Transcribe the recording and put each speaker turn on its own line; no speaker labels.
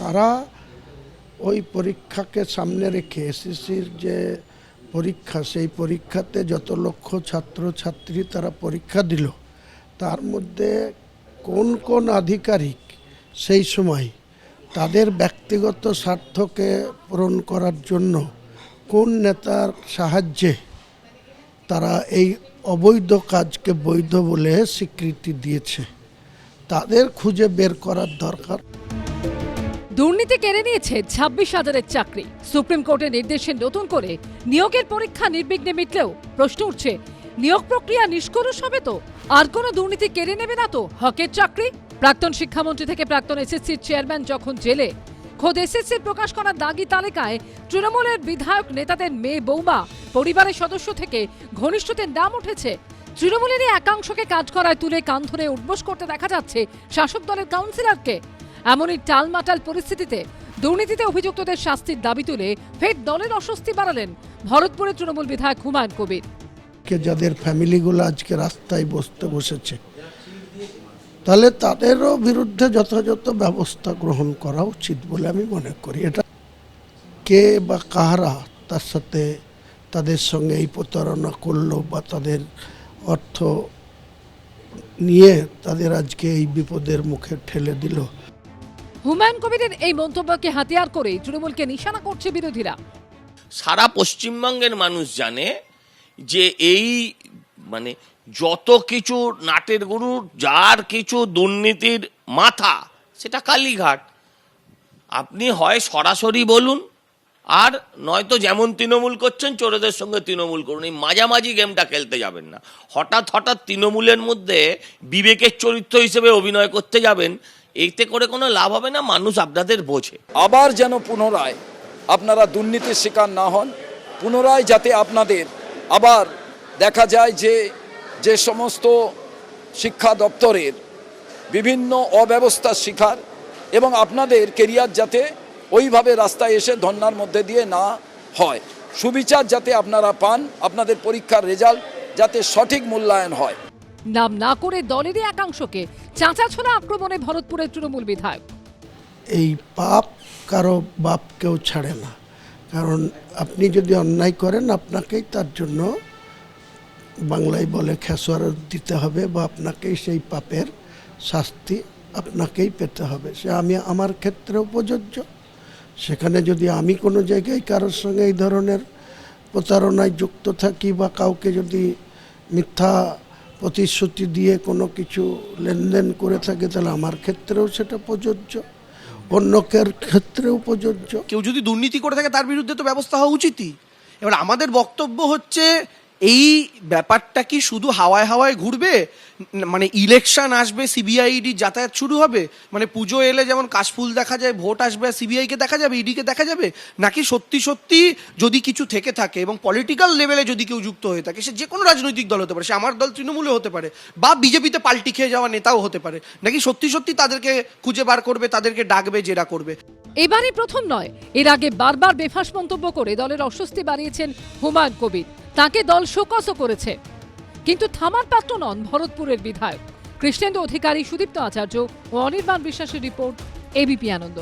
কারা? ওই পরীক্ষাকে সামনে রেখে এসএসসির যে পরীক্ষা, সেই পরীক্ষাতে যত লক্ষ ছাত্র ছাত্রী তারা পরীক্ষা দিল, তার মধ্যে কোন কোন আধিকারিক সেই সময় তাদের ব্যক্তিগত স্বার্থকে পূরণ করার জন্য কোন নেতার সাহায্যে তারা এই অবৈধ কাজকে বৈধ বলে স্বীকৃতি দিয়েছে, তাদের খুঁজে বের করার দরকার
দুর্নীতি কেড়ে নিয়েছে ছাব্বিশ হাজারের চাকরি। সুপ্রিম কোর্টের নির্দেশে নতুন করে নিয়োগের পরীক্ষা নির্বিঘ্নে মিটলেও প্রশ্ন উঠছে, নিয়োগ প্রক্রিয়া নিষ্করুষ হবে তো? আর কোনো দুর্নীতি কেড়ে নেবে না তো হকের চাকরি? প্রাক্তন শিক্ষামন্ত্রী থেকে প্রাক্তন এসএসসির চেয়ারম্যান যখন জেলে, খোদ এসএসসির প্রকাশ করা দাগি তালিকায় তৃণমূলের বিধায়ক নেতাদের মেয়ে বৌমা, পরিবারের সদস্য থেকে ঘনিষ্ঠদের নাম উঠেছে। তৃণমূলেরই একাংশকে কাজ করায় তুলে কান ধরে উঠবোস করতে দেখা যাচ্ছে শাসক দলের কাউন্সিলরকে। এমনই টালমাটাল পরিস্থিতিতে দুর্নীতিতে অভিযুক্তদের শাস্তির দাবি তুলে ফের দলের অস্বস্তি বাড়ালেন ভরতপুরের তৃণমূল বিধায়ক হুমায়ুন কবির।
যাদের ফ্যামিলিগুলো আজকে রাস্তায় বসতে বসেছে, তাহলে তাদেরও বিরুদ্ধে যথাযথ ব্যবস্থা গ্রহণ করা উচিত বলে আমি মনে করি। এটা কে বা কাহারা তার সাথে তাদের সঙ্গে এই প্রতারণা করল বা তাদের অর্থ নিয়ে তাদের আজকে এই বিপদের মুখে ঠেলে দিল
হুমায়ুন কবিরের এই মন্তব্যকে হাতিয়ার করে তৃণমূলকে নিশানা করছে বিরোধীরা।
সারা পশ্চিমবঙ্গের মানুষ জানে যে এই মানে যত কিছু নাটের গুরু, যার কিছু দুর্নীতির মাথা, সেটা কালীঘাট। আপনি হয় সরাসরি বলুন, আর নয়তো যেমন তৃণমূল করছেন, চোরদের সঙ্গে তৃণমূল করুন। এই মাঝামাঝি গেমটা খেলতে যাবেন না। হঠাৎ হঠাৎ তৃণমূলের মধ্যে বিবেকের চরিত্র হিসেবে অভিনয় করতে যাবেন এতে করে কোনো লাভ হবে না মানুষ আপনাদের বোঝে।
আবার যেন পুনরায় আপনারা দুর্নীতির শিকার না হন পুনরায় যাতে আপনাদের আবার দেখা যায় যে যে সমস্ত শিক্ষা দপ্তরের বিভিন্ন অব্যবস্থার শিকার এবং আপনাদের কেরিয়ার যাতে ওইভাবে রাস্তায় এসে ধর্নার মধ্যে দিয়ে না হয়। সুবিচার যাতে আপনারা পান আপনাদের পরীক্ষার রেজাল্ট যাতে সঠিক মূল্যায়ন হয়।
নাম না করে দলেরই একাংশকে চাঁচা ছোলা আক্রমণে ভরতপুরের তৃণমূল বিধায়ক।
এই পাপ কারও বাপ কেউ ছাড়ে না। কারণ আপনি যদি অন্যায় করেন, আপনাকেই তার জন্য বাংলায় বলে খেসোয়ারত দিতে হবে বা আপনাকেই সেই পাপের শাস্তি আপনাকেই পেতে হবে। সে আমি আমার ক্ষেত্রেও প্রযোজ্য সেখানে যদি আমি কোনো জায়গায় কারোর সঙ্গে এই ধরনের প্রতারণায় যুক্ত থাকি বা কাউকে যদি মিথ্যা প্রতিশ্রুতি দিয়ে কোনো কিছু লেনদেন করে থাকে, তাহলে আমার ক্ষেত্রেও সেটা প্রযোজ্য। অন্যকের ক্ষেত্রেও প্রযোজ্য।
কেউ যদি দুর্নীতি করে থাকে, তার বিরুদ্ধে তো ব্যবস্থা হওয়া উচিতই। এবার আমাদের বক্তব্য হচ্ছে এই ব্যাপারটা কি শুধু হাওয়ায় হাওয়ায় ঘুরবে? মানে ইলেকশন আসবে সিবিআইডি যাতায়াত শুরু হবে? মানে পুজো এলে যেমন কাশফুল দেখা যায়, ভোট আসবে সিবিআইকে দেখা যাবে ইডিকে দেখা যাবে? নাকি সত্যি সত্যি যদি কিছু থেকে থাকে এবং পলিটিক্যাল লেভেলে যদি কেউ যুক্ত হয়ে থাকে, সে যে কোনো রাজনৈতিক দল হতে পারে, সে আমার দল তৃণমূলে হতে পারে, বা বিজেপিতে পাল্টি খেয়ে যাওয়া নেতাও হতে পারে, নাকি সত্যি সত্যি তাদেরকে খুঁজে বার করবে, তাদেরকে ডাকবে, জেরা করবে?
এবারই প্রথম নয়, এর আগে বারবার বেফাস মন্তব্য করে দলের অস্বস্তি বাড়িয়েছেন হুমায়ুন কবির। তাকে দল শোকসও করেছে। কিন্তু থামার পাত্র নন ভরতপুরের বিধায়ক। কৃষ্ণেন্দু অধিকারী সুদীপ্ত আচার্য ও অনির্বাণ বিশ্বাসের রিপোর্ট এবিপি আনন্দ।